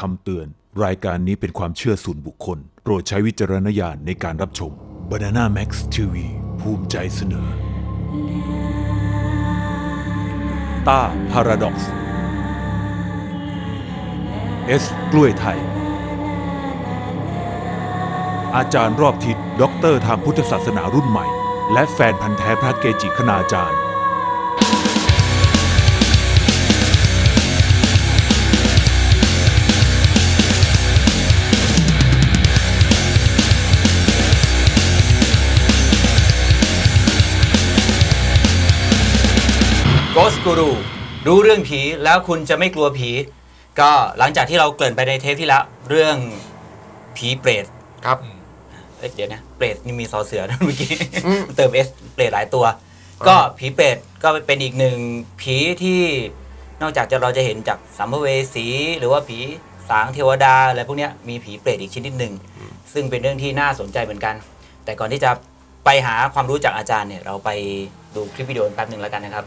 คำเตือน รายการนี้เป็นความเชื่อส่วนบุคคล โปรดใช้วิจารณญาณในการรับชม Banana Max TV ภูมิใจเสนอ ต้าพาราด็อกซ์เอสกล้วยไทย อาจารย์รอบทิศด็อกเตอร์ทางพุทธศาสนารุ่นใหม่ และแฟนพันธ์แท้พระเกจิคณาจารย์ Ghost Guru รู้เรื่องผีแล้วคุณจะไม่กลัวผี ก็หลังจากที่เราเกริ่นไปในเทปที่แล้วเรื่องผีเปรตครับ เอ้ยเดี๋ยวนะเปรตนี่มีซอเสือนะเมื่อกี้เติมเอสเปรตหลายตัว ก็ผีเปรตก็เป็นอีกหนึ่งผีที่นอกจากจะเราจะเห็นจากสัมภเวสีหรือว่าผีสางเทวดาอะไรพวกเนี้ยมีผีเปรตอีกชนิดหนึ่งซึ่งเป็นเรื่องที่น่าสนใจเหมือนกัน แต่ก่อนที่จะไปหาความรู้จากอาจารย์เนี่ยเราไปดูคลิปวิดีโอแป๊บหนึ่งแล้วกันนะครับ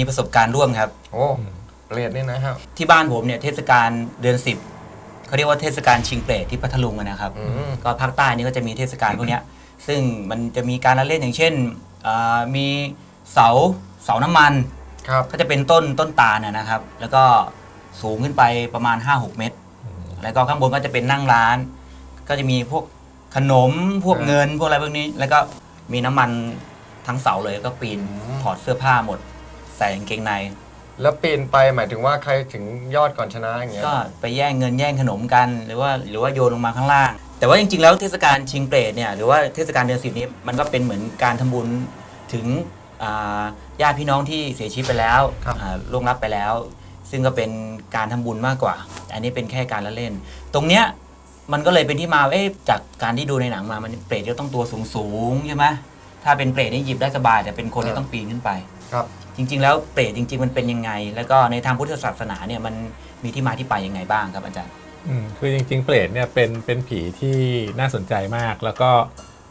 มีประสบการณ์ร่วมครับ โอ้เปรตนี่นะครับ ที่บ้านผมเนี่ยเทศกาลเดือนสิบเขาเรียกว่าเทศกาลชิงเปรตที่พัทลุงอะนะครับ อืม ก็ภาคใต้นี่ก็จะมีเทศกาลพวกเนี้ย ซึ่งมันจะมีการละเล่นอย่างเช่นอ่ามีเสาเสาน้ำมัน ครับ ก็จะเป็นต้นต้นตาลนะนะครับ แล้วก็สูงขึ้นไปประมาณ 5-6 เมตร แล้วก็ข้างบนก็จะเป็นนั่งร้าน ก็จะมีพวกขนมพวกเออเงินพวกอะไรพวกนี้ แล้วก็มีน้ำมันทั้งเสาเลยก็ปีนอืมถอดเสื้อผ้าหมด ใส่กางเกงใน แล้วปีนไปหมายถึงว่าใครถึงยอดก่อนชนะอย่างเงี้ย ก็ไปแย่งเงินแย่งขนมกัน หรือว่าหรือว่าโยนลงมาข้างล่าง แต่ว่าจริงๆ แล้วเทศกาลชิงเปรตเนี่ยหรือว่าเทศกาลเดือนสิบนี้มันก็เป็นเหมือนการทำบุญถึงอ่าญาติพี่น้องที่เสียชีวิตไปแล้วอ่าล่วงลับไปแล้ว ซึ่งก็เป็นการทำบุญมากกว่า อันนี้เป็นแค่การละเล่น ตรงเนี้ยมันก็เลยเป็นที่มาว่าเอ๊ะจากการที่ดูในหนังมามันเปรตจะต้องตัวสูงๆใช่ไหมถ้าเป็นเปรตนี่หยิบได้สบายแต่เป็นคนที่ต้องปีนขึ้นไป ครับ จริง ๆ แล้วเปรตจริง ๆ มันเป็นยังไง แล้วก็ในทางพุทธศาสนาเนี่ยมันมีที่มาที่ไปยังไงบ้างครับอาจารย์อืมคือจริง ๆ เปรตเนี่ยเป็นเป็นผีที่น่าสนใจมาก แล้วก็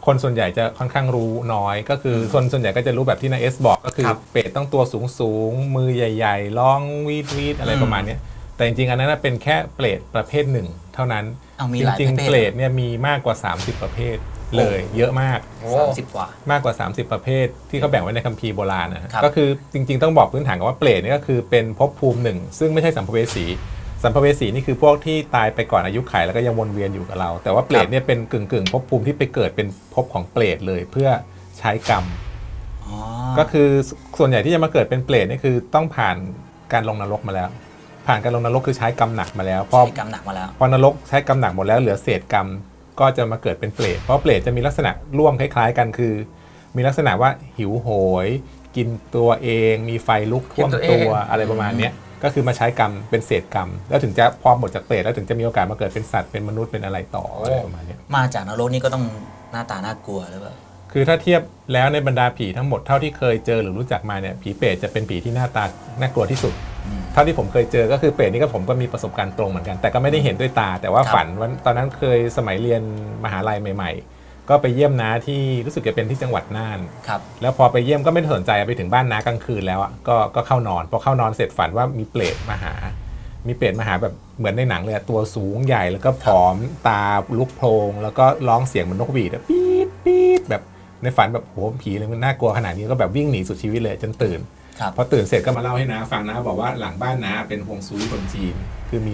คนส่วนใหญ่จะค่อนข้างรู้น้อยก็คือคนส่วนใหญ่ก็จะรู้แบบที่นายเอสบอก ก็คือครับเปรตต้องตัวสูงสูงๆมือใหญ่ๆร้องวีดวีดอะไรอืมประมาณเนี้ยแต่จริงๆ อันนั้นนะเป็นแค่เปรตประเภทหนึ่งเท่านั้นเอามีจหลายริงประเภทๆเปรตเนี่ยมีมากกว่า 30 ประเภท เลยเยอะมากโอ้สามสิบกว่า มากกว่า 30 ประเภทที่เขาแบ่งไว้ในคัมภีร์โบราณนะฮะครับ ก็คือจริงๆต้องบอกพื้นฐานกันว่าเปรตเนี่ยก็คือเป็นภพภูมิหนึ่ง ซึ่งไม่ใช่สัมภเวสี สัมภเวสีนี่คือพวกที่ตายไปก่อนอายุไขแล้วก็ยังวนเวียนอยู่กับเรา แต่ว่าเปรตเนี่ยเป็นกึ่งกึ่งๆภพภูมิที่ไปเกิดเป็นภพของเปรตเลยเพื่อใช้กรรม อ๋อก็คือส่วนใหญ่ที่จะมาเกิดเป็นเปรตนี่คือต้องผ่านการลงนรกมาแล้ว ผ่านการลงนรกคือใช้กรรมหนักมาแล้วพอ ใช้กรรมหนักมาแล้ว พอนรกใช้กรรมหนักหมดแล้วเหลือเศษกรรม ก็จะมาเกิดเป็นเปรตเพราะเปรตจะมีลักษณะร่วมคล้ายๆกันคือ มีลักษณะว่าหิวโหย กินตัวเอง มีไฟลุกท่วมกินตัวเองตัวอะไรประมาณเนี้ยก็คือมาใช้กรรมเป็นเศษกรรม แล้วถึงจะพอหมดจากเปรตแล้วถึงจะมีโอกาสมาเกิดเป็นสัตว์เป็นมนุษย์เป็นอะไรต่ออะไรประมาณเนี้ย มาจากนรกนี่ก็ต้องหน้าตาน่ากลัวหรือเปล่า คือถ้าเทียบแล้วในบรรดาผีทั้งหมดเท่าที่เคยเจอหรือรู้จักมาเนี่ยผีเปรตจะเป็นผีที่หน้าตาน่ากลัวที่สุดอืมเท่าที่ผมเคยเจอก็คือเปรตนี่ก็ผมก็มีประสบการณ์ตรงเหมือนกัน แต่ก็ไม่ได้เห็นด้วยตา แต่ว่าครับฝันว่าตอนนั้นเคยสมัยเรียนมหาลัยใหม่ ๆ ก็ไปเยี่ยมน้าที่รู้สึกจะเป็นที่จังหวัดน่าน ครับ แล้วพอไปเยี่ยมก็ไม่ได้สนใจไปถึงบ้านน้ากลางคืนแล้วอะก็ก็เข้านอนพอเข้านอนเสร็จฝันว่ามีเปรตมาหา มีเปรตมาหาแบบเหมือนในหนังเลยอะตัวสูงใหญ่แล้วก็ผอมตาลุกโพลงแล้วก็ร้องเสียงเหมือนนกหวีดอะปี๊ดปี๊ดแบบ ในฝันแบบโหผีเลยมันน่ากลัวขนาดนี้ก็แบบวิ่งหนีสุดชีวิตเลยจนตื่นครับพอตื่นเสร็จก็มาเล่าให้น้าฟังนะบอกว่าหลังบ้านน้าเป็นฮวงซุยคนจีน คือมี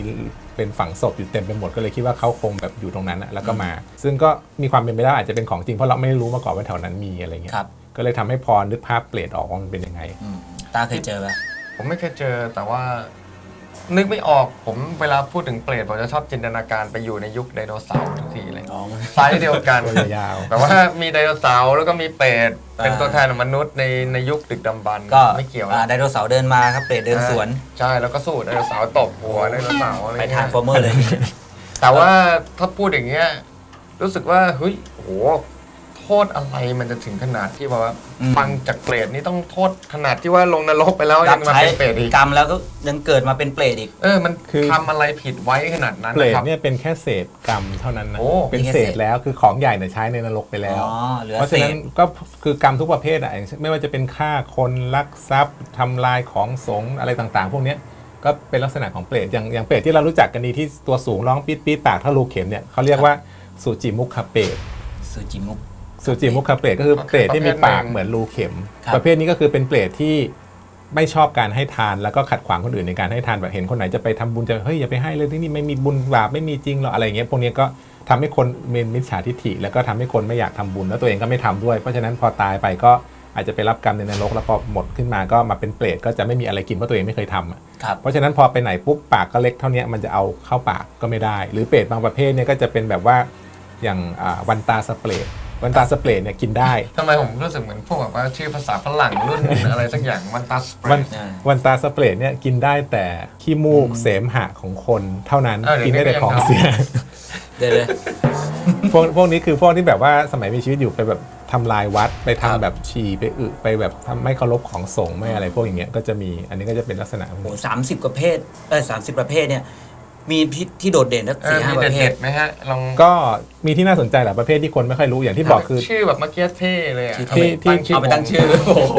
เป็นฝังศพอยู่เต็มไปหมดก็เลยคิดว่าเขาคงแบบอยู่ตรงนั้นอะแล้วก็มา ซึ่งก็มีความเป็นไปได้อาจจะเป็นของจริงเพราะเราไม่รู้มาก่อนว่าแถวนั้นมีอะไรเงี้ยครับก็เลยทำให้พอนึกภาพเปรตออกว่ามันเป็นยังไงอืมตาเคยเจอปะผมไม่เคยเจอแต่ว่า นึกไม่ออกผมเวลาพูดถึงเปรตผมจะชอบจินตนาการไปอยู่ในยุคไดโนเสาร์ทุกทีเลยอ๋อ ไซส์เดียวกัน ตัวยาว แต่ว่ามีไดโนเสาร์แล้วก็มีเปรตเป็นอ่าตัวแทนของมนุษย์ในในยุคดึกดำบรรพ์ก็ไม่เกี่ยวอ่านะไดโนเสาร์เดินมาครับเปรตเดินสวน ใช่แล้วก็สู้ไดโนเสาร์ตบหัวไดโนเสาร์อะไรไปเงี้ทานยฟอร์เมอร์เลย แต่ว่าถ้าพูดอย่างเงี้ยรู้สึกว่าเฮ้ยโห โทษอะไรมันจะถึงขนาดที่แบบว่าอืม ฟังจากเปรตนี่ต้องโทษขนาดที่ว่าลงนรกไปแล้วรัยับงมาใช้เป็นเปรตอีกกรรมแล้วก็ยังเกิดมาเป็นเปรตอีก เออมันคือ ทำอะไรผิดไว้ขนาดนั้นเปรนะตครับ เนี่ยเป็นแค่เศษกรรมเท่านั้นนะ โอ้ เป็นมีแค่เศเศษษแล้วคือของใหญ่เนี่ยใช้ในนรกไปแล้ว อ๋อเหลือเพราะเศฉะนั้ษนก็คือกรรมทุกประเภทอะอย่างเช่นไม่ว่าจะเป็นฆ่าคนลักทรัพย์ทำลายของสงฆ์อะไรต่างๆ พวกเนี้ยก็เป็นลักษณะของเปรตอย่างอย่างเปรตที่เรารู้จักกันดีที่ตัวสูงร้องปี๊ดปี๊ดปากเท่ารูเข็มเนี่ยเขาเรียกว่าสุจิมุขเปรตซูจิมุก สุจิมุขเปรตก็คือเปรตที่มีปากเหมือนรูเข็ม ครับ ประเภทนี้ก็คือเป็นเปรตที่ไม่ชอบการให้ทานแล้วก็ขัดขวางคนอื่นในการให้ทานแบบเห็นคนไหนจะไปทำบุญจะเฮ้ยอย่าไปให้เลยที่นี่ไม่มีบุญบาปไม่มีจริงหรอกอะไรอย่างเงี้ยพวกนี้ก็ทำให้คนเป็นมิจฉาทิฏฐิ แล้วก็ทำให้คนไม่อยากทำบุญแล้วตัวเองก็ไม่ทำด้วย เพราะฉะนั้นพอตายไปก็อาจจะไปรับกรรมในนรกแล้วพอหมดขึ้นมาก็มาเป็นเปรตก็จะไม่มีอะไรกินเพราะตัวเองไม่เคยทำอะ ครับ เพราะฉะนั้นพอไปไหนปุ๊บปากก็เล็กเท่าเนี้ยมันจะเอาเข้าปากก็ไม่ได้ หรือเปรตบางประเภทเนี่ยก็จะเป็นแบบว่าอย่างอ่าวันตาสเปรต วันตาสเปรตเนี่ยกินได้ ทำไมผมรู้สึกเหมือนพวกแบบว่าชื่อภาษาฝรั่งรุ่น อะไรสักอย่างมันตัสเปรวันตอ่าวันตาสเปรตเนี่ยกินได้แต่ขี้มูกเสมหะของคนเท่านั้นอ้าวเดี๋ยวกินได้แต่นี้ก็ยังของทำเสีย เดี๋ยวเลยพวกพวกนี้คือพวกที่แบบว่าสมัยมีชีวิตอยู่ไปแบบทำลายวัดไปทำครับแบบฉี่ไปอึไปแบบทำไม่เคารพของสงฆ์ไม่อะไรพวกอย่างเงี้ยก็จะมีอันนี้ก็จะเป็นลักษณะของโอ้สามสิบกว่าเพศเออสามสิบประเภทเนี่ย มีที่ที่โดดเด่นสักเออสี่ห้ามีประเภเด็ท ดๆไหมฮะลองก็มีที่น่าสนใจหลายประเภทที่คนไม่ค่อยรู้อย่างที่บอกคือ ชื่อแบบเมื่อกี้เท่เลยอะที่ที่ เอาไปตั้งเอาไปตั้งชื่อโอ้โห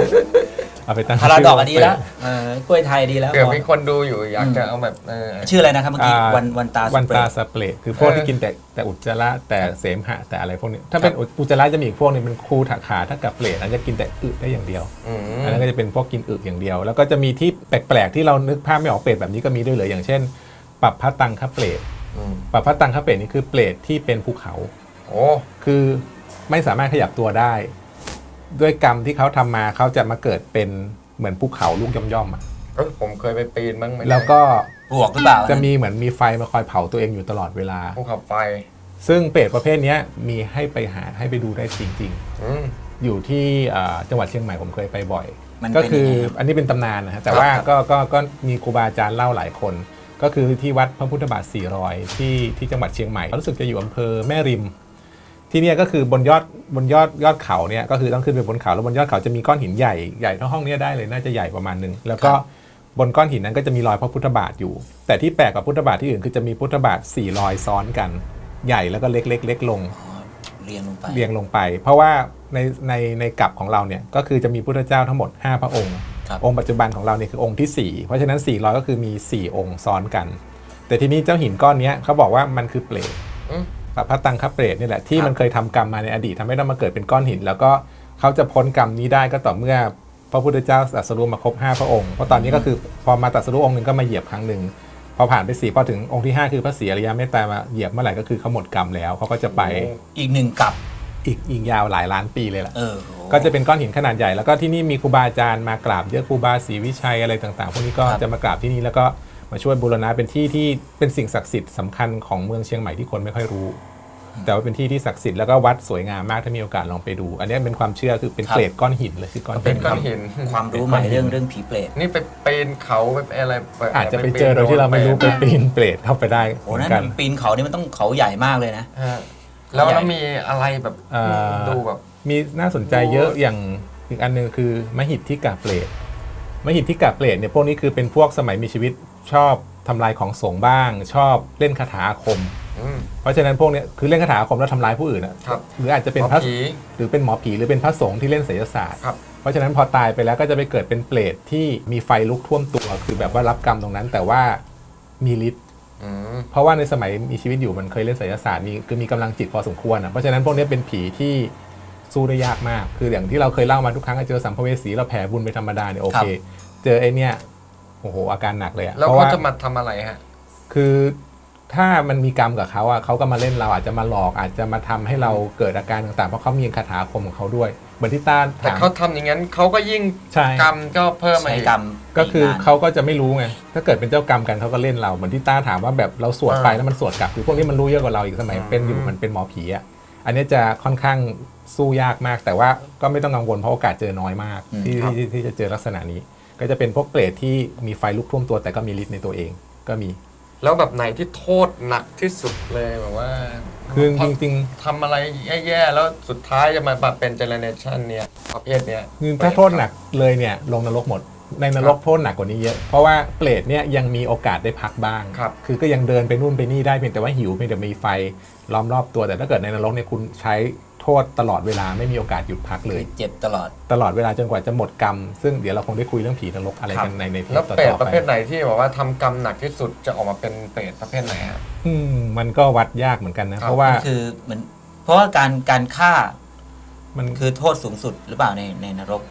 เอาไปตั้งพาราดอกชื่อันดีแล้วเออกล้วยไทยดีแล้ว เผื่อมีคนดูอยู่อยากจะเอาแบบเออ ชื่ออะไรนะครับเมื่อกี้อ่าวันวันตาวันสเปรตาดสเปรตคือพวกเออที่กินแต่แต่อุจจาระแต่เสมหะแต่อะไรพวกนี้ถ้าเป็นอุจจาระจะมีอีกพวกหนึงเป็นคูถาขาถ้ากับเปรตอันจะกินแต่อึได้อย่างเดียว อืมอันนั้นก็จะเป็นพวกกินอึอย่างเดียว แล้วก็จะมีที่แปลกๆที่เรานึกภาพไม่ออกเปรตแบบนี้ก็มีด้วยเลยอย่างเช่น ปับพัตังคเปรตอืมปับพัตังคเปรตนี่คือเปรตที่เป็นภูเขา โอ้คือไม่สามารถขยับตัวได้ ด้วยกรรมที่เขาทำมาเขาจะมาเกิดเป็นเหมือนภูเขาลูกย่อมๆอะเออผมเคยไปปีนบ้างไหมแล้วก็ปลวกหรือเปล่าจะมีเหมือนมีไฟมาคอยเผาตัวเองอยู่ตลอดเวลา ภูเขาไฟซึ่งเปรตประเภทเนี้ยมีให้ไปหาให้ไปดูได้จริงอืมๆอยู่ที่อ่าจังหวัดเชียงใหม่ผมเคยไปบ่อย มันก็เป็นคือยังไงครับอันนี้เป็นตำนานนะฮะแต่ครับว่าครับก็ก็ก็มีครูบาอาจารย์เล่าหลายคน ก็คือที่วัดพระพุทธบาทสี่รอยที่ที่จังหวัดเชียงใหม่ รู้สึกจะอยู่อำเภอแม่ริม ที่เนี่ยก็คือบนยอดบนยอดยอดเขาเนี่ยก็คือต้องขึ้นไปบนเขาแล้วบนยอดเขาจะมีก้อนหินใหญ่ใหญ่เท่าห้องเนี้ยได้เลยน่าจะใหญ่ประมาณหนึงแล้วก็บนก้อนหินนั้นก็จะมีรอยพระพุทธบาทอยู่ แต่ที่แปลกกว่าพุทธบาทที่อื่นคือจะมีพุทธบาทสี่รอยซ้อนกัน ใหญ่แล้วก็เล็กเล็กเล็กลงอ๋อเรียงลงไปเรียงลงไป เพราะว่าในในในกลับของเราเนี่ยก็คือจะมีพุทธเจ้าทั้งหมด 5 พระองค์ครับ องค์ปัจจุบันของเราเนี่ยคือองค์ที่ 4 เพราะฉะนั้น 400 ก็คือมี 4 องค์ซ้อนกัน แต่ทีนี้เจ้าหินก้อนเนี้ยเขาบอกว่ามันคือเปรตอืมกับพระตังคเปรตนี่แหละที่ครับมันเคยทำกรรมมาในอดีตทำให้ต้องมาเกิดเป็นก้อนหิน แล้วก็เขาจะพ้นกรรมนี้ได้ก็ต่อเมื่อพระพุทธเจ้าตรัสรู้มาครบ5พระองค์เพราะตอนนี้ก็คือพอมาตรัสรู้องค์หนึ่งก็มาเหยียบครั้งหนึ่งพอผ่านไปสี่พอถึงองค์ที่ห้าคือพระศรีอริยเมตตามาเหยียบเมื่อไหร่ก็คือเขาหมดกรรมแล้วเขาก็จะไปอีกหนึ่งกับ อีกอีกยาวหลายล้านปีเลยล่ะ เออโหก็จะเป็นก้อนหินขนาดใหญ่แล้วก็ที่นี่มีครูบาอาจารย์มากราบเยอะครูบาศรีวิชัยอะไรต่างๆ พวกนี้ก็ครับ จะมากราบที่นี่แล้วก็มาช่วยบูรณะเป็นที่ที่เป็นสิ่งศักดิ์สิทธิ์สำคัญของเมืองเชียงใหม่ที่คนไม่ค่อยรู้ แต่ว่าเป็นที่ที่ศักดิ์สิทธิ์แล้วก็วัดสวยงามมากถ้ามีโอกาสลองไปดู อันนี้เป็นความเชื่อคือเป็นเกล็ดก้อนหินเลยคือก้อนเป็หินนก้อนหิน ความรู้ใหม่เรื่องเรื่องผีเปรตนี่ไปปีนเขาไปอะไรแบบอาจจะไปเจอโดยที่เราไม่รู้ไปปีนเปรตเข้าไปได้โอ้เหมือนั่นกันนปีนเขานี่มันต้องเขาใหญ่มากเลยนะ ฮะ แล้วแล้วมีอะไรแบบเอ่อ ดูแบบมีน่าสนใจเยอะอย่างอีกอันหนึงคือมหิทธิกาเปรตมหิทธิกาเปรตเนี่ยพวกนี้คือเป็นพวกสมัยมีชีวิตชอบทำลายของสงฆ์บ้าง ชอบเล่นคาถาอาคม อืม เพราะฉะนั้นพวกเนี้ยคือเล่นคาถาอาคมแล้วทำร้ายผู้อื่นอะครับ หรืออาจจะเป็นหมอพระผี หรือเป็นหมอผีหรือเป็นพระสงฆ์ที่เล่นไสยศาสตร์ ครับ เพราะฉะนั้นพอตายไปแล้วก็จะไปเกิดเป็นเปรตที่มีไฟลุกท่วมตัว คือแบบว่ารับกรรมตรงนั้น แต่ว่ามีฤทธิ์อืม เพราะว่าในสมัยมีชีวิตอยู่มันเคยเล่นไสยศาสตร์มีคือมีกำลังจิตพอสมควรอะเพราะฉะนั้นพวกเนี้ยเป็นผีที่สู้ได้ยากมาก คืออย่างที่เราเคยเล่ามาทุกครั้งอะเจอสัมภเวสีเราแผ่บุญไปธรรมดาเนี่ยโอเค เจอไอเนี้ยโอ้โหอาการหนักเลยอะแล้วเพราะเขาว่าจะมาทำอะไรฮะคือถ้ามันมีกรรมกับเขาอะเขาก็มาเล่นเราอาจจะมาหลอกอาจจะมาทำให้เราเกิดอาการต่างๆ เพราะเขามีคาถาอาคมของเขาด้วย เหมือนที่ต้านแต่ถามเขาทำอย่างนั้นเขาก็ยิ่งใช่กรรมก็เพิ่มมาใช้อีก กรรมก็คืออีนานเขาก็จะไม่รู้ไงถ้าเกิดเป็นเจ้ากรรมกันเขาก็เล่นเราเหมือนที่ต้าถามว่าแบบเราสวดไปอ่าแล้วมันสวดกลับคือพวกนี้มันรู้เยอะกว่าเราอีกสมัยอืมเป็นอยู่มันเป็นหมอผีอะอันนี้จะค่อนข้างสู้ยากมาก แต่ว่าก็ไม่ต้องกังวลเพราะโอกาสเจอน้อยมากที่ที่ที่ที่จะเจอลักษณะนี้ ก็จะเป็นพวกเปรตที่มีไฟลุกท่วมตัวแต่ก็มีฤทธิ์ในตัวเองก็มี แล้วแบบไหนที่โทษหนักที่สุดเลยแบบว่าคือจริงทำอะไรแย่ๆแล้วสุดท้ายจะมาแบบเป็นเจเนเรชันเนี่ยประเภทเนี้ยๆคือถ้าโทษหนักเลยเนี่ยลงนรกหมด ในนรกโทษหนักกว่านี้เยอะ เพราะว่าเปรตเนี่ยยังมีโอกาสได้พักบ้างครับคือก็ยังเดินไปนู่นไปนี่ได้เพียงแต่ว่าหิวเพียงแต่มีไฟล้อมรอบตัวแต่ถ้าเกิดในนรกเนี่ยคุณใช้โทษตลอดเวลาไม่มีโอกาสหยุดพักเลคืยอเจ็บตลอด ตลอดเวลาจนกว่าจะหมดกรรม ซึ่งเดี๋ยวเราคงได้คุยเรื่องผีนรกอะไรครับกันในในเทแล้วปต่เปรตอประๆเภไปทไหนที่บอกว่าทำกรรมหนักที่สุดจะออกมาเป็นเปรตประเภทไหนฮะ อืมมันก็วัดยากเหมือนกันนะ ครับ เพราะว่าคือเหมือนเพราะว่าการการฆ่ามันคือโทษสูงสุดหรือเปล่าในในนรก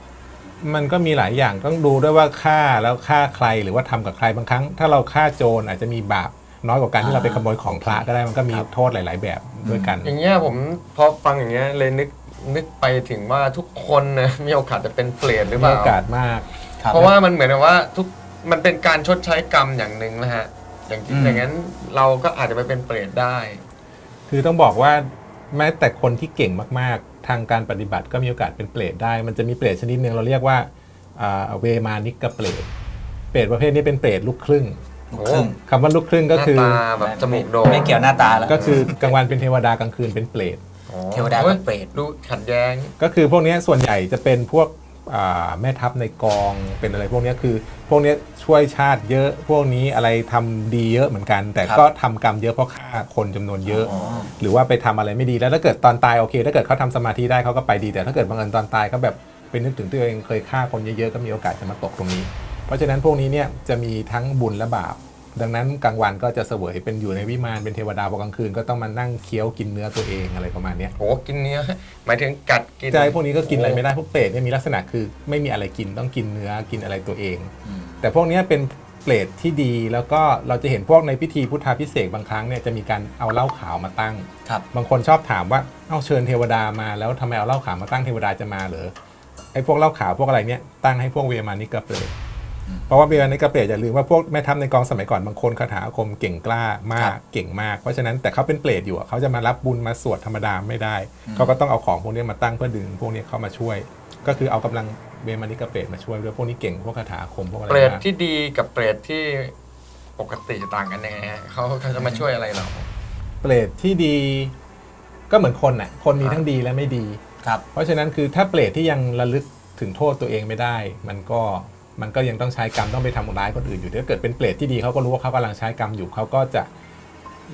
มันก็มีหลายอย่างต้องดูด้วยว่าฆ่าแล้วฆ่าใครหรือว่าทำกับใครบางครั้ง ถ้าเราฆ่าโจรอาจจะมีบาป น้อยกว่าการที่เราไปขโมยของพระก็ได้มันก็มีครับโทษหลาย ๆ แบบด้วยกัน อย่างเงี้ยผมพอฟังอย่างเงี้ยเลยนึกนึกไปถึงว่าทุกคนนะมีโอกาสจะเป็นเปรตหรือเปมีล่า โอกาสมากครับ เพราะว่ามันเหมือนกับว่าทุกมันเป็นการชดใช้กรรมอย่างหนึ่งนะฮะ อย่างที่อืม อย่างนั้นเราก็อาจจะไปเป็นเปรตได้ คือต้องบอกว่าแม้แต่คนที่เก่งมาก ๆ ทางการปฏิบัติก็มีโอกาสเป็นเปรตได้ มันจะมีเปรตชนิดหนึ่งเราเรียกว่าอ่าเวมานิกเปรตเปรตประเภทนี้เป็นเปรตลูกครึ่ง ลูกครึ่งคำว่าลูกครึ่งก็หน้าคือตาแบบจมูกโด่งไม่เกี่ยวหน้าตาแล้วก็คือกลางวันเป็นเทวดากลางคืนเป็นเปรตอ๋อเทวดากับเปรตดูขัดแย้ง ก็คือพวกเนี้ยส่วนใหญ่จะเป็นพวกอ่าแม่ทัพในกองเป็นอะไรพวกเนี้ยคือ พวกเนี้ยช่วยชาติเยอะพวกนี้อะไรทำดีเยอะเหมือนกัน แต่ครับก็ทำกรรมเยอะเพราะฆ่าคนจำนวนเยอะอ๋อหรือว่าไปทำอะไรไม่ดีแล้วถ้าเกิดตอนตายโอเค ถ้าเกิดเขาทำสมาธิได้เขาก็ไปดีแต่ถ้าเกิดบังเอิญตอนตายเขาแบบเป็นนึกถึงตัวเองเคยฆ่าคนเยอะๆก็มีโอกาสจะมาตกตรงนี้ เพราะฉะนั้นพวกนี้เนี่ยจะมีทั้งบุญและบาป ดังนั้นกลางวันก็จะเสวยเป็นอยู่ในวิมานเป็นเทวดาพอกลางคืนก็ต้องมานั่งเคี้ยวกินเนื้อตัวเองอะไรประมาณเนี้ยโหกินเนื้อหมายถึงกัดกินใช่พวกนี้ก็กินอะไรไม่ได้พวกเปรตเนี่ยมีลักษณะคือไม่มีอะไรกินต้องกินเนื้อกินอะไรตัวเองอืมแต่พวกเนี้ยเป็นเปรตที่ดีแล้วก็เราจะเห็นพวกในพิธีพุทธาพิเศษกบางครั้งเนี่ยจะมีการเอาเหล้าขาวมาตั้งครับบางคนชอบถามว่าเอาเชิญเทวดามาแล้วทำไมเอาเหล้าขาวมาตั้งเทวดาจะมาเหรอไอ้พวกเหล้าขาวพวกอะไรเนี่ยตั้งให้พวกเวมานิกเปรต เพราะว่าเวมานิกเปรตอย่าลืมว่าพวกแม่ทัพในกองสมัยก่อนบางคนคาถาอาคมเก่งกล้ามากเก่งมาก เพราะฉะนั้นแต่เขาเป็นเปรตอยู่อะเขาจะมารับบุญมาสวดธรรมดาไม่ได้เขาก็ต้องเอาของพวกนี้มาตั้งเพื่อดึงพวกนี้เข้ามาช่วย ก็คือเอากำลังเวมานิกเปรตมาช่วยด้วยพวกนี้เก่งพวกคาถาอาคมพวกอะไรเปรตมากที่ดีกับเปรตที่ปกติต่างกันยังไงฮะเขาเขาจะมาช่วยอะไรเราเปรตที่ดีก็เหมือนคนน่ะคนมีทั้งดีและไม่ดีครับ เพราะฉะนั้นคือถ้าเปรตที่ยังระลึกถึงโทษตัวเองไม่ได้ มันก็ มันก็ยังต้องใช้กรรมต้องไปทำร้ายคนอื่นอยู่ถ้าเกิดเป็นเปรตที่ดีเขาก็รู้ว่าเขากำลังใช้กรรมอยู่เขาก็จะ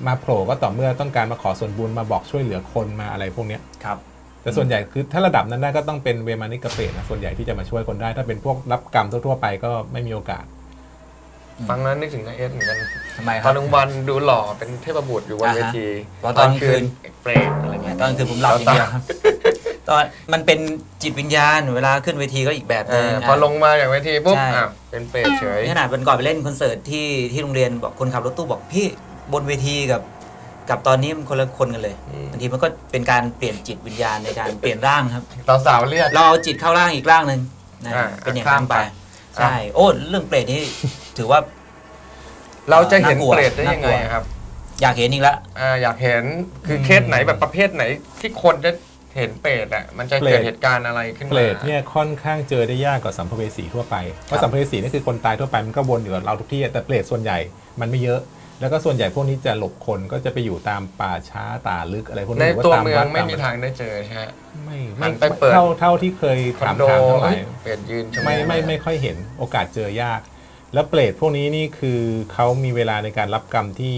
มาโผล่ก็ต่อเมื่อต้องการมาขอส่วนบุญมาบอกช่วยเหลือคนมาอะไรพวกเนี้ยครับแต่ส่วนใหญ่คือถ้าระดับนั้นได้ก็ต้องเป็นเวมานิกเปรตนะส่วนใหญ่ที่จะมาช่วยคนได้ ถ้าเป็นพวกรับกรรมทั่วๆไปก็ไม่มีโอกาส ฟังแล้วนึกถึงนาเอสเหมือนกันทำไมคตอรันบกลางวันดูหล่อเป็นเทพบุตรอยู่บนอ่าฮะเวทีพอตอนกลางคืนเปรตอะไรเงี้ยตอนคือผมหลับอย่างเดียวครับ ตอนมันเป็นจิตวิญญาณเวลาขึ้นเวทีก็อีกแบบเอนึงอนะพอลงมาจากเวทีปุ๊บใช่ อะเป็นเปรตเฉย นี่ขนาดวันก่อนไปเล่นคอนเสิร์ตที่ที่โรงเรียนบอกคนขับรถตู้บอกพี่บนเวทีกับ กับตอนนี้มันคนละคนกันเลยอืม บางทีมันก็เป็นการเปลี่ยนจิตวิญญาณในการเปลี่ยนร่างครับตอนสาวเรียก เราเอาจิตเข้าร่างอีกร่างหนึ่งนะอ่าเป็นอย่างข้านั้มนไป ไป ใช่ โอ้เรื่องเปรตนี่ถือว่า เราจะเห็นน่ากลัวเปรตได้ยังไงน่ากลัว ครับ อยากเห็นอีกแล้ว อ่าอยากเห็นคือเคสไหนแบบประเภทไหนที่คนจะ เห็นเปรตอะมันจะเปรตเกิดเหตุการณ์อะไรขึ้นมาเปรตเนี่ยค่อนข้างเจอได้ยากกว่าสัมภเวสีทั่วไปเพราะสัมภเวสีนี่คือคนตายทั่วไปมันก็วนอยู่กับเราทุกที่แต่เปรตส่วนใหญ่มันไม่เยอะ แล้วก็ส่วนใหญ่พวกนี้จะหลบคนก็จะไปอยู่ตามป่าช้าตาลึกอะไรพวกในนี้หรืาตัวตาเมืองวัดไม่ตมีทางได้เจอใช่ไหมไม่หัไม่นไปเปิดเท่าเท่าที่เคยคอถานมโดถามทั้งหลาเอ้ยยเปรตยืนชะโงไม่ไม่าไม่ค่อยเห็นโอกาสเจอยาก แล้วเปรตพวกนี้นี่คือเขามีเวลาในการรับกรรมที่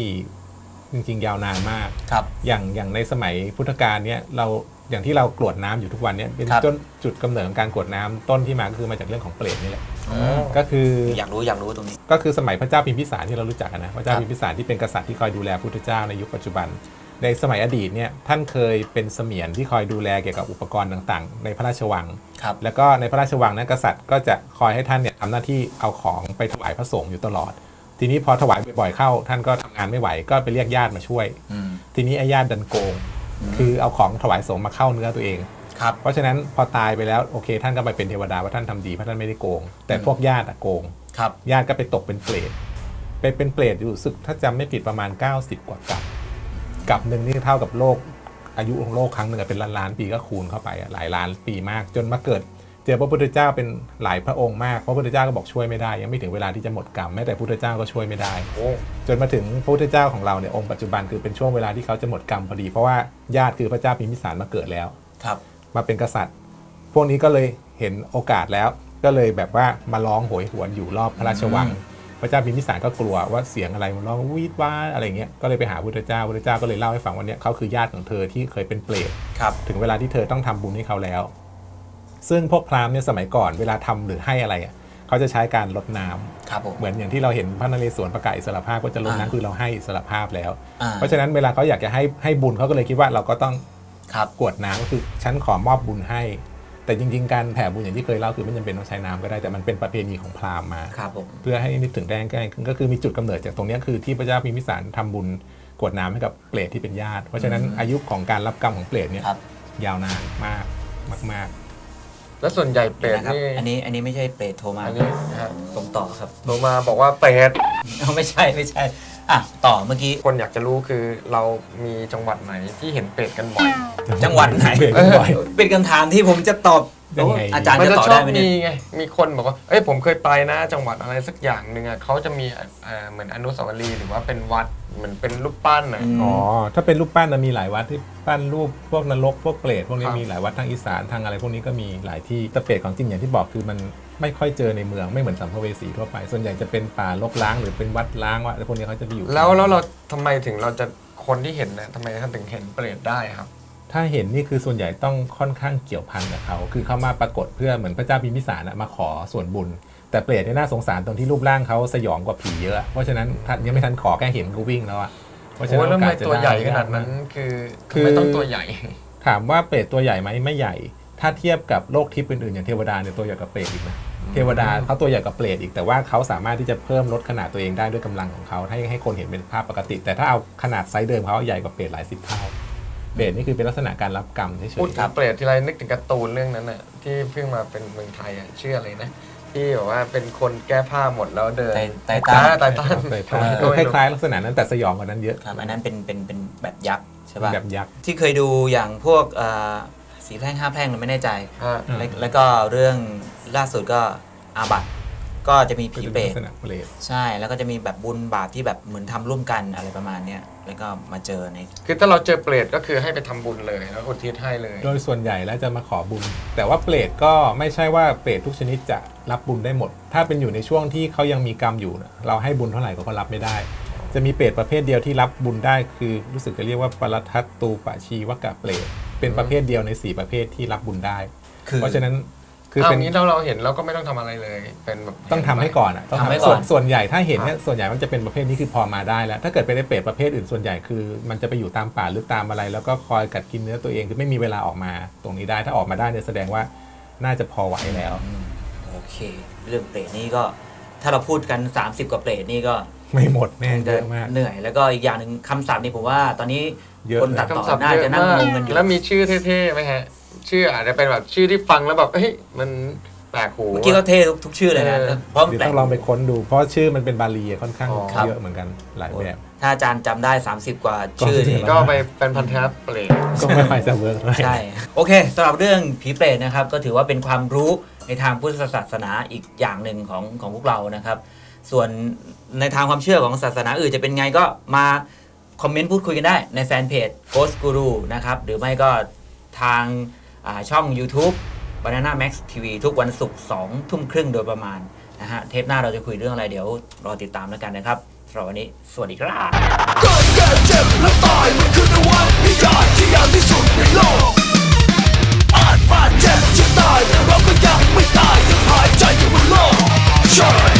จริงๆยาวนานมาก ครับ อย่างอย่างในสมัยพุทธกาลเนี่ยเรา อย่างที่เรากรวดน้ำอยู่ทุกวันเนี่ยเป็นครับ ต้นจุดกำเนิดของการกรวดน้ำต้นที่มาก็คือมาจากเรื่องของเปรตนี่แหละอืมก็คืออยากรู้อยากรู้ตรงนี้ ก็คือสมัยพระเจ้าพิมพิสารที่เรารู้จักกันนะพระเจ้าครับ พิมพิสารที่เป็นกษัตริย์ที่คอยดูแลพุทธเจ้าในยุคปัจจุบัน ในสมัยอดีตเนี่ยท่านเคยเป็นเสมียนที่คอยดูแลเกี่ยวกับอุปกรณ์ต่างๆ ในพระราชวัง ครับ แล้วก็ในพระราชวังนั้นกษัตริย์ก็จะคอยให้ท่านเนี่ยทำหน้าที่เอาของไปถวายพระสงฆ์อยู่ตลอด ทีนี้พอถวายบ่อยๆเข้า ท่านก็ทำงานไม่ไหวก็ไปเรียกญาติมาช่วย อืม ทีนี้ไอ้ญาติดันโกง คือเอาของถวายสงฆ์มาเข้าเนื้อตัวเองครับเพราะฉะนั้นพอตายไปแล้วโอเค ท่านก็ไปเป็นเทวดาว่าท่านทำดีเพราะท่านไม่ได้โกง แต่พวกญาติอะโกงครับญาติก็ไปตกเป็นเปรตไปเป็นเปรตอยู่รู้สึกถ้าจำไม่ผิดประมาณ 90 กว่ากับกับหนึ่งนี่เท่ากับโลกอายุของโลกครั้งหนึ่งอะเป็นล้านล้านๆปีก็คูณเข้าไปอะหลายล้านปีมาก จนมาเกิด เจอพระพุทธเจ้าเป็นหลายพระองค์มากพระพุทธเจ้าก็บอกช่วยไม่ได้ ยังไม่ถึงเวลาที่จะหมดกรรมแม้แต่พระพุทธเจ้าก็ช่วยไม่ได้โอ้จนมาถึงพระพุทธเจ้าของเราเนี่ยองค์ปัจจุบันคือเป็นช่วงเวลาที่เขาจะหมดกรรมพอดี เพราะว่าญาติคือพระเจ้าพิมพิสารมาเกิดแล้วครับ มาเป็นกษัตริย์ พวกนี้ก็เลยเห็นโอกาสแล้ว ก็เลยแบบว่ามาร้องโหยหวนอยู่รอบพระราชวัง พระเจ้าพิมพิสารก็กลัวว่าเสียงอะไรมันร้องวีดว้าอะไรเงี้ยก็เลยไปหาพุทธเจ้าพุทธเจ้าก็เลยเล่าให้ฟังว่าเนี่ยเขาคือญาติของเธอที่เคยเป็นเปรตครับถึงเวลาที่เธอต้องทำบุญให้เขาแล้ว ซึ่งพวกพราหมณ์เนี่ยสมัยก่อนเวลาทำหรือให้อะไรอะเขาจะใช้การลดน้ำครับผมเหมือนอย่างที่เราเห็นพระนเรศวรประกาศอิสรภาพก็จะลดอ่าน้ำคือเราให้อิสรภาพแล้วอ่าเพราะฉะนั้นเวลาเขาอยากจะให้ให้บุญเขาก็เลยคิดว่าเราก็ต้องครับกรวดน้ำก็คือฉันขอมอบบุญให้ แต่จริง ๆ การแผ่บุญอย่างที่เคยเล่าคือไม่จำเป็นต้องใช้น้ำก็ได้แต่มันเป็นประเพณีของพราหมณ์มาครับผมเพื่อให้นึกถึงได้ง่ายขึ้นก็คือมีจุดกำเนิดจากตรงเนี้ยคือที่พระเจ้าพิมพิสารทำบุญกรวดน้ำให้กับเปรตที่เป็นญาติ เพราะฉะนั้นอายุของการรับกรรมของเปรตเนี่ยครับยาวนานมากมาก แล้วส่วนใหญ่เปรตนะครับนี่อันนี้อันนี้ไม่ใช่เปรตโทรมาอันนี้นะฮะส่งต่อครับลงมาบอกว่าเปรตเอาไม่ใช่ไม่ใช่อะต่อเมื่อกี้คนอยากจะรู้คือเรามีจังหวัดไหนที่เห็นเปรตกันบ่อยๆจังหวัดไหนเปรตบ่อยเป็นคำถามที่ผมจะตอบ ยังไงอาจารย์มันจะจะตอบชอได้บไหมเนี่มียไง มีคนบอกว่า เอ้ยผมเคยไปนะจังหวัดอะไรสักอย่างหนึ่งอะเขาจะมีเอ่อเหมือนอนุสาวรีย์หรือว่าเป็นวัดเหมือนเป็นรูปปั้นอะอืมอ๋อ ถ้าเป็นรูปปั้นนะมีหลายวัดที่ปั้นรูปพวกนรกพวกเปรตพวกนี้ครับ มีหลายวัดทางอีสานทางอะไรพวกนี้ก็มีหลายที่แต่เปรตของจริงอย่างที่บอกคือมันไม่ค่อยเจอในเมืองไม่เหมือนสัมภเวสีทั่วไป ส่วนใหญ่จะเป็นป่ารกร้างหรือเป็นวัดล้างวะแล้วพวกนี้เขาจะไปอยู่แล้วแล้วเราทำไมถึงเราจะคนที่เห็นเนี่ยทำไมเขาถึงเห็นเปรตได้ครับ ถ้าเห็นนี่คือส่วนใหญ่ต้องค่อนข้างเกี่ยวพันกับเขาคือเขามาปรากฏเพื่อเหมือนพระเจ้าพิมพิสารนะมาขอส่วนบุญ แต่เปรตเนี่ยน่าสงสารตรงที่รูปร่างเขาสยองกว่าผีเยอะ เพราะฉะนั้นถ้ายังไม่ทันขอแค่เห็นก็วิ่งแล้วอะเพราะฉะโอ้นั้นแล้วทำไมโอกาสจะตัวใหญ่ได้ขนาดยกมกนั้นคือคืทำอไมต้องตัวใหญ่ ถามว่าเปรตตัวใหญ่ไหมไม่ใหญ่ ถ้าเทียบกับโลกทิพย์อื่นๆอย่างเทวดาเนี่ยตัวใหญ่กว่าเปรตอีกนะเทวดาเขาตัวใหญ่กว่าเปรตอีกแต่ว่าเขาสามารถที่จะเพิ่มลดขนาดตัวเองได้ด้วยกำลังของเขาให้ให้คนเห็นเป็นภาพปกติ แต่ถ้าเอาขนาดไซส์เดิมเขาใหญ่กว่าเปรตหลายสิบเท่า เปรตนี่คือเป็นลักษณะการรับกรรมเฉยพูดๆถึงเปรตทีไรนึกถึงการ์ตูนเรื่องนั้นน่ะที่เพิ่งมาเป็นเมืองไทยอะชื่ออะไรนะที่แบบว่าเป็นคนแก้ผ้าหมดแล้วเดินไตไตตันอ่าไตตันเคยพาเออคล้ายๆลักษณะนั้นแต่สยองกว่านั้นเยอะครับอันนั้นเป็นเป็นเป็นแบบยักษ์ใช่ป่ะแบบยักษ์ที่เคยดูอย่างพวกเอ่อสีแพร่งห้าแพร่งเราไม่แน่ใจอ่าอืมแล้วแล้วก็เรื่องล่าสุดก็อาบัต ก็จะมีผีเปรลัตกษณะเปรตใช่ แล้วก็จะมีแบบบุญบาปที่แบบเหมือนทำร่วมกันอะไรประมาณเนี้ย แล้วก็มาเจอใน คือถ้าเราเจอเปรตก็คือให้ไปทำบุญเลยแล้วอุทิศให้เลย โดยส่วนใหญ่แล้วจะมาขอบุญ แต่ว่าเปรตก็ไม่ใช่ว่าเปรตทุกชนิดจะรับบุญได้หมด ถ้าเป็นอยู่ในช่วงที่เขายังมีกรรมอยู่นะเราให้บุญเท่าไหร่ก็เขารับไม่ได้ จะมีเปรตประเภทเดียวที่รับบุญได้คือ รู้สึกจะเรียกว่าปรทัตตูปะชีวกะเปรตเป็นประเภทเดียวในสี่ประเภทที่รับบุญได้ คือ เพราะฉะนั้น คือเอาเป็นงี้ถ้าเราเห็นเราก็ไม่ต้องทำอะไรเลย เป็นแบบต้องทำให้ก่อนอะต้องทำให้ทำก่ส่อวนนส่วนใหญ่ถ้าเห็นเนี่ยส่วนใหญ่มันจะเป็นประเภทนี้คือพอมาได้แล้ว ถ้าเกิดไปได้เปรตประเภทอื่นส่วนใหญ่คือ มันจะไปอยู่ตามป่าหรือตามอะไร แล้วก็คอยกัดกินเนื้อตัวเองคือไม่มีเวลาออกมาตรงนี้ได้ถ้าออกมาได้เนี่ยแสดงว่าน่าจะพอไหวแล้วอืมโอเค เรื่องเปรตนี่ก็ ถ้าเราพูดกัน 30 กว่าเปรตนี่ก็ไม่หมดแน่คงเยจะอะมาก เหนื่อย แล้วก็อีกอย่างหนึ่งคำศัพท์นี่ผมว่า ตอนนี้เยอะ คนตัดเลยต่อคำศัพท์น่าเยจะอะนั่งมากงงกันอยู่ แล้วมีชื่อเท่ๆไหมฮะ ชื่ออาจจะเป็นแบบชื่อที่ฟังแล้วแบบเฮ้ยมันแปลกหู เมื่อกี้ก็เท่ทุกทุกชื่อเลยนะเออ เพราะมันเดี๋ยวแปลต้อกงลองไปค้นดู เพราะชื่อมันเป็นบาลีอะค่อนข้างอ๋อครับ เยอะเหมือนกันหลายแบบ ถ้าอาจารย์จำได้ 30 กว่าชื่อนี่ ก็ไปเป็นพันธะเปรตก็ไม่ค่อยจะเวิร์กเท่าไหร่ใช่ โอเคสำหรับเรื่องผีเปรตนะครับ ก็ถือว่าเป็นความรู้ในทางพุทธศาสนาอีกอย่างหนึ่งของของพวกเรานะครับ ส่วนในทางความเชื่อของศาสนาอื่นจะเป็นไงก็มาคอมเมนต์พูดคุยกันได้ในแฟนเพจ Ghost Guru นะครับ หรือไม่ก็ทางอ่า ช่อง YouTube Banana Max TV ทุกวันศุกร์สองทุ่มครึ่งโดยประมาณนะฮะเทปหน้าเราจะคุยเรื่องอะไรเดี๋ยวรอติดตามแล้วกันนะครับสำหรับวันนี้ สวัสดีครับเกิดเจ็บและตายมันคือนวัตนิยายที่ยาวที่สุดในโลกอาจบาดเจ็บจะตายแต่เราก็ยังไม่ตายยังหายใจอยู่บนโลกใช่